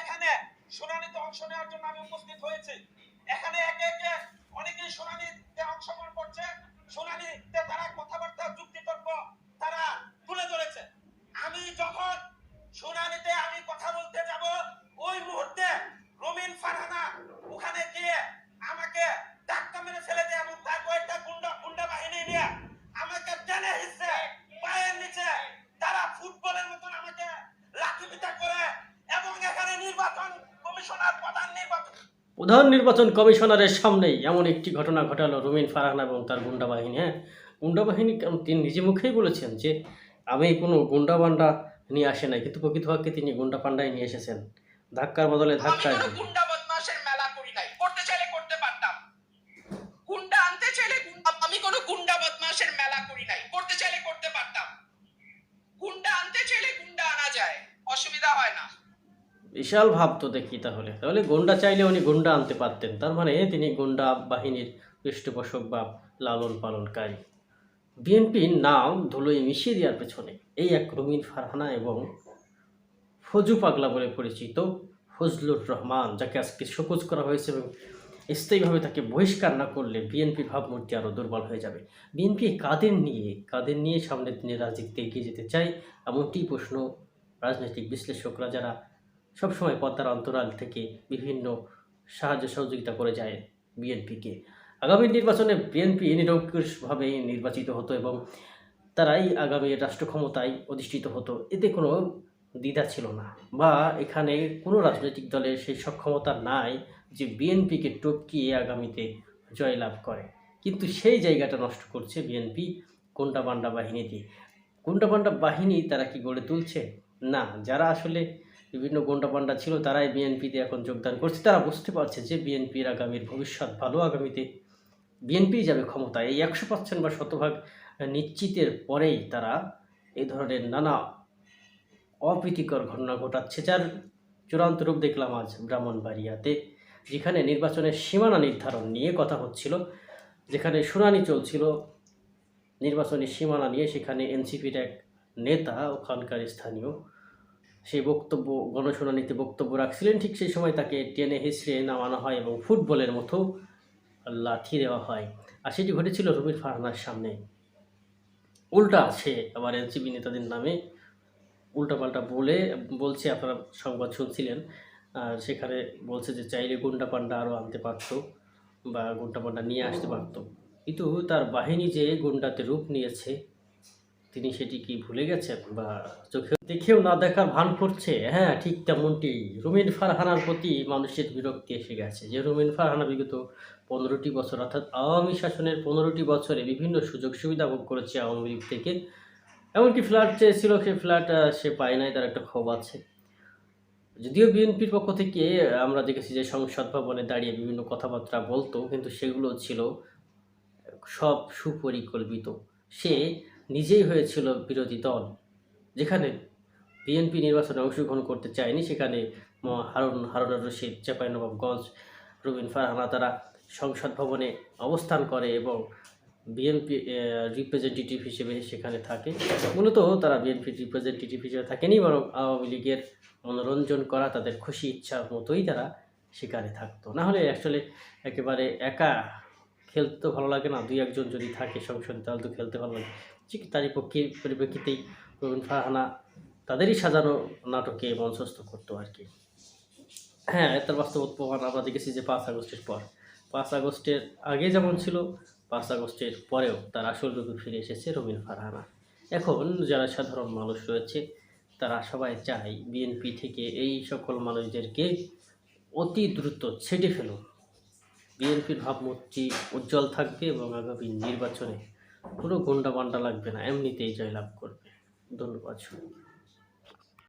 এখানে শুনানিতে অংশ নেওয়ার জন্য আমি উপস্থিত হয়েছি। এখানে একে একে অনেকেই শুনানিতে অংশগ্রহণ করছে। শুনানিতে তারা কথাবার্তা যুক্তিতর্ক তারা তুলে ধরেছে আমি যখন শুনানিতে আমি কথা বলতে যাব ওই মুহূর্তে রবিন ফারহানা ওখানে গিয়ে আমাকে ধাক্কা মেরে ফেলে দেয় এবং তার কয়েকটা গুন্ডা গুন্ডা বাহিনী নিয়ে আমাকে টেনে হিসছে পায়ের নিচে তারা ফুটবলের মতন আমাকে লাঠি পিটা করে এবং এখানে নির্বাচন কমিশনার প্রধান নির্বাচন প্রধান নির্বাচন কমিশনারের সামনেই এমন একটি ঘটনা ঘটালো রুমিন ফারহানা এবং তার গুন্ডা বাহিনী হ্যাঁ? গুন্ডা বাহিনী তিনি নিজে মুখেই বলেছেন যে আমি কোনো গুন্ডা পান্ডা নিয়ে আসে নাই। কিন্তু প্রকৃতপক্ষে তিনি গুন্ডা পান্ডাই নিয়ে এসেছেন। ধাক্কার বদলে ধাক্কা কোনো গুন্ডা বদমাশের মেলা করি নাই। করতে চাইলে করতে পারতাম। গুন্ডা আনতে চাইলে গুন্ডা- আমি কোনো গুন্ডা বদমাশের মেলা করি নাই। করতে চাইলে করতে পারতাম। গুন্ডা আনতে চাইলে গুন্ডা আনা যায়। অসুবিধা হয় না। বিশাল ভাব তো দেখি তাহলে। তাহলে গুন্ডা চাইলে উনি গুন্ডা আনতে পারতেন। তার মানে তিনি গুন্ডা বাহিনীর পৃষ্ঠপোষক বা লালন পালনকারী বিএনপির নাম ধুলোয় মিশিয়ে দেওয়ার পেছনে এই এক রুমিন ফারহানা এবং ফজু পাগলা বলে পরিচিত ফজলুর রহমান, যাকে আজকে শোকজ করা হয়েছে এবং স্থায়ীভাবে তাকে বহিষ্কার না করলে বিএনপির ভাবমূর্তি আরও দুর্বল হয়ে যাবে। বিএনপি কাদের নিয়ে? কাদের নিয়ে সামনের দিনে রাজনীতিতে এগিয়ে যেতে চায়? এমনটি প্রশ্ন রাজনৈতিক বিশ্লেষকরা যারা সবসময় পদ্মার অন্তরাল থেকে বিভিন্ন সাহায্য সহযোগিতা করে যায় বিএনপিকে। আগামী নির্বাচনে বিএনপি নিরঙ্কুশভাবে নির্বাচিত হতো এবং তারাই আগামী রাষ্ট্র ক্ষমতায় অধিষ্ঠিত হতো। এতে কোনো দ্বিধা ছিল না বা এখানে কোনো রাজনৈতিক দলের সেই সক্ষমতা নাই যে বিএনপিকে টপকিয়ে আগামীতে জয়লাভ করে। কিন্তু সেই জায়গাটা নষ্ট করছে বিএনপি কোন্ডাবান্ডা দিয়ে কোন্ডাবান্ডা বাহিনী তারা কি গড়ে তুলছে? না, যারা আসলে বিভিন্ন গোন্ডাপান্ডা ছিল, তারাই বিএনপিতে এখন যোগদান করছে। তারা বুঝতে পারছে যে বিএনপির আগামীর ভবিষ্যৎ ভালো আগামীতে বিএনপি যাবে ক্ষমতায় এই একশো পার্সেন্ট বা শতভাগ নিশ্চিতের পরেই তারা এই ধরনের নানা অপ্রীতিকর ঘটনা ঘটাচ্ছে, যার চূড়ান্ত রূপ দেখলাম আজ ব্রাহ্মণবাড়িয়াতে, যেখানে নির্বাচনের সীমানা নির্ধারণ নিয়ে কথা হচ্ছিল, যেখানে শুনানি চলছিল। নির্বাচনী সীমানা নিয়ে সেখানে এনসিপির এক নেতা, ওখানকার স্থানীয় সেই বক্তব্য গণশুনানিতে বক্তব্য রাখছিলেন, ঠিক সেই সময় তাকে টেনে হেসড়ে নামানো হয় এবং ফুটবলের মতো লাঠি দেওয়া হয়। আর সেটি ঘটেছিল রবির ফারহানার সামনে। উল্টা আছে আবার এনসিপি নেতাদের নামে উল্টাপাল্টা বলে, বলছে, আপনারা সংবাদ শুনছিলেন, আর সেখানে বলছে যে চাইলে গুন্ডা পান্ডা আরও আনতে পারতো বা গুন্ডা পান্ডা নিয়ে আসতে পারতো। কিন্তু তার বাহিনী যে গুন্ডাতে রূপ নিয়েছে তিনি সেটি কি ভুলে গেছেন বা চোখে দেখেও না দেখার ভান করছে? হ্যাঁ ঠিক তেমনটি রুমিন ফারহানার প্রতি মানুষের বিরক্তি এসে গেছে যে রুমিন ফারহানা বিগত পনেরোটি বছর, অর্থাৎ আওয়ামী শাসনের পনেরোটি বছরে বিভিন্ন সুযোগ সুবিধা ভোগ করেছে আওয়ামী লীগ থেকে। এমনকি ফ্ল্যাট চেয়েছিল, সে ফ্ল্যাট সে পায় নাই, তার একটা ক্ষোভ আছে। যদিও বিএনপির পক্ষ থেকে আমরা দেখেছি যে সংসদ ভবনে দাঁড়িয়ে বিভিন্ন কথাবার্তা বলতো, কিন্তু সেগুলো ছিল সব সুপরিকল্পিত। সে নিজেই হয়েছিল বিরোধী দল। যেখানে বিএনপি নির্বাচনে অংশগ্রহণ করতে চায়নি, সেখানে হারুন হারুন রশিদ চাঁপাইনবাবগঞ্জ রবিন ফারহানা তারা সংসদ ভবনে অবস্থান করে এবং বিএনপি রিপ্রেজেন্টেটিভ হিসেবে সেখানে থাকে। মূলত তারা বিএনপির রিপ্রেজেন্টেটিভ হিসেবে থাকেনি, বরং আওয়ামী লীগের মনোরঞ্জন করা, তাদের খুশি ইচ্ছার মতোই তারা সেখানে থাকতো। না হলে আসলে একেবারে একা খেলতে ভালো লাগে না, দুই একজন যদি থাকে সংসদে, তাহলে তো খেলতে ভালো লাগে। ঠিক তারই পক্ষে পরিপ্রেক্ষিতেই রবীন ফারহানা তাদেরই সাজানো নাটকে মঞ্চস্থ করতো আর কি। হ্যাঁ তার বাস্তব প্রমাণ আমরা দেখেছি যে পাঁচ আগস্টের পর। পাঁচ আগস্টের আগে যেমন ছিল, পাঁচ আগস্টের পরেও তার আসল রূপে ফিরে এসেছে রবীন ফারহানা। এখন যারা সাধারণ মানুষ রয়েছে, তারা সবাই চায় বিএনপি থেকে এই সকল মানুষদেরকে অতি দ্রুত ছেটে ফেলুন বিএনপির ভাবমূর্তি উজ্জ্বল থাকবে এবং আগামী নির্বাচনে কোনো ঘণ্টা বান্ডা লাগবে না এমনিতেই জয়লাভ করবে ধন্যবাদ।